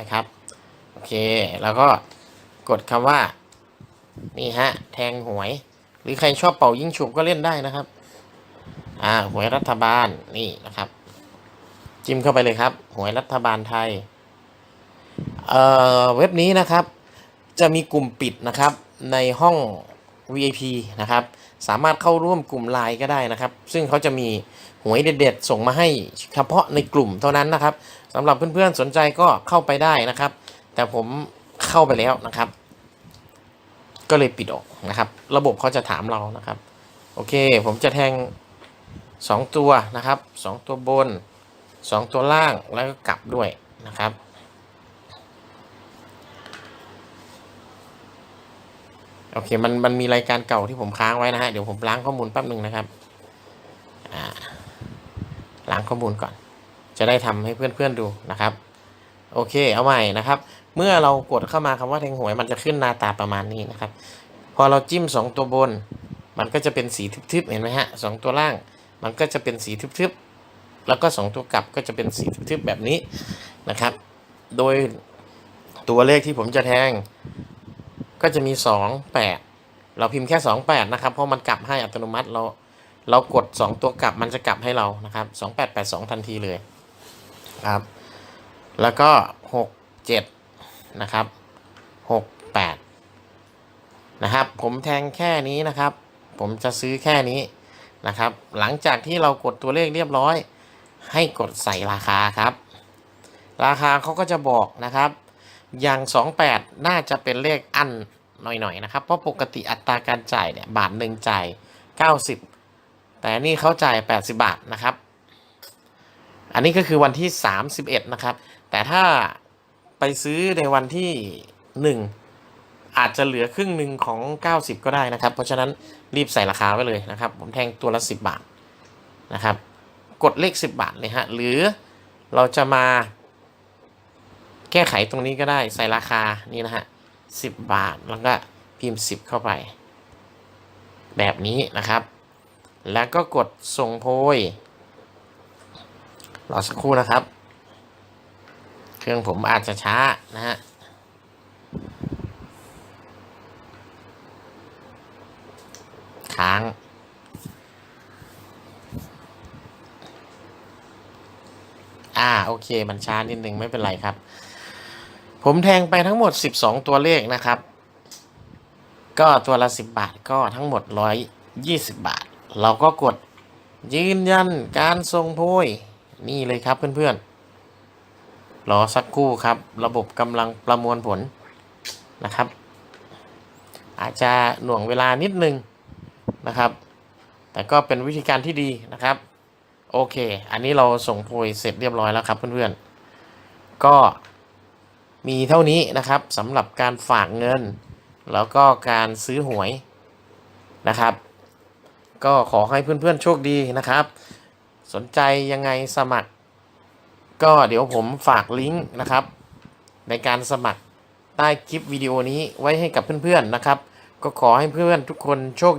นะครับ โอเค แล้วก็กดคำว่า นี่ฮะ แทงหวย หรือใครชอบเป่ายิ่งฉุบก็เล่นได้นะครับ อ่า หวยรัฐบาล นี่นะครับ จิ้มเข้าไปเลยครับ หวยรัฐบาลไทย เอ่อ เว็บนี้นะครับ จะมีกลุ่มปิดนะครับ ในห้อง VIP นะครับ สามารถเข้าร่วมกลุ่มไลน์ก็ได้นะครับ ซึ่งเขาจะมีหวยเด็ดๆ ส่งมาให้เฉพาะในกลุ่มเท่านั้นนะครับสำหรับเพื่อนๆสนใจก็เข้าไปได้นะครับ แต่ผมเข้าไปแล้วนะครับ ก็เลยปิดออกนะครับ ระบบเขาจะถามเรานะครับ โอเค ผมจะแทง 2 ตัวนะครับ 2 ตัวบน 2 ตัวล่างแล้วก็กลับด้วยนะครับ โอเคมันมันมีรายการเก่าที่ผมค้างไว้นะฮะ เดี๋ยวผมล้างข้อมูลแป๊บหนึ่งนะครับล้างข้อมูลก่อน จะได้ทำให้เพื่อนๆดูนะครับ โอเคเอาใหม่นะครับ เมื่อเรากดเข้ามาคำว่าแทงหวยมันจะขึ้นหน้าตาประมาณนี้นะครับ พอเราจิ้มสองตัวบน มันก็จะเป็นสีทึบๆเห็นไหมฮะสองตัวล่าง มันก็จะเป็นสีทึบๆแล้วก็สองตัวกลับก็จะเป็นสีทึบๆแบบนี้นะครับ โดยตัวเลขที่ผมจะแทง ก็จะมีสองแปดเราพิมพ์แค่สองแปดนะครับ เพราะมันกลับให้อัตโนมัติเราเรากดสองตัวกลับมันจะกลับให้เรานะครับสองแปดแปดสองทันทีเลยครับ แล้วก็หกเจ็ดนะครับหกแปดนะครับ ผมแทงแค่นี้นะครับ ผมจะซื้อแค่นี้นะครับ หลังจากที่เรากดตัวเลขเรียบร้อย ให้กดใส่ราคาครับ ราคาเขาก็จะบอกนะครับ อย่าง 28 น่าจะเป็นเลขอันหน่อยๆนะครับ เพราะปกติอัตราการจ่ายเนี่ยบาทหนึ่งจ่าย 90 แต่นี่เขาจ่าย 80 บาทนะครับ อันนี้ก็คือวันที่ 31 นะครับ แต่ถ้าไปซื้อในวันที่ 1 อาจจะเหลือครึ่งหนึ่งของ 90 ก็ได้นะครับ เพราะฉะนั้นรีบใส่ราคาไว้เลยนะครับ ผมแทงตัวละ 10 บาทนะครับ กดเลข 10 บาทเลยฮะ หรือเราจะมา แก้ไขตรงนี้ก็ได้ใส่ราคานี่นะฮะสิบบาทแล้วก็พิมพ์สิบเข้าไป แบบนี้นะครับ แล้วก็กดส่งโพยรอสักครู่นะครับ เครื่องผมอาจจะช้านะฮะค้างอ่าโอเค มันช้านิดนึงไม่เป็นไรครับ ผมแทงไปทั้งหมด 12 ตัวเลขนะครับ ก็ตัวละ 10 บาทก็ทั้งหมด 120 บาท เราก็กดยืนยันการส่งโพยนี่เลยครับเพื่อนๆ รอสักครู่ครับ ระบบกำลังประมวลผลนะครับ อาจจะหน่วงเวลานิดนึงนะครับ แต่ก็เป็นวิธีการที่ดีนะครับ โอเค อันนี้เราส่งโพยเสร็จเรียบร้อยแล้วครับเพื่อนๆ ก็ มีเท่านี้นะครับสำหรับการฝากเงิน แล้วก็การซื้อหวยนะครับ ก็ขอให้เพื่อนๆโชคดีนะครับ สนใจยังไงสมัคร ก็เดี๋ยวผมฝากลิงก์นะครับ ในการสมัครใต้คลิปวิดีโอนี้ไว้ให้กับเพื่อนๆนะครับ ก็ขอให้เพื่อนๆทุกคนโชค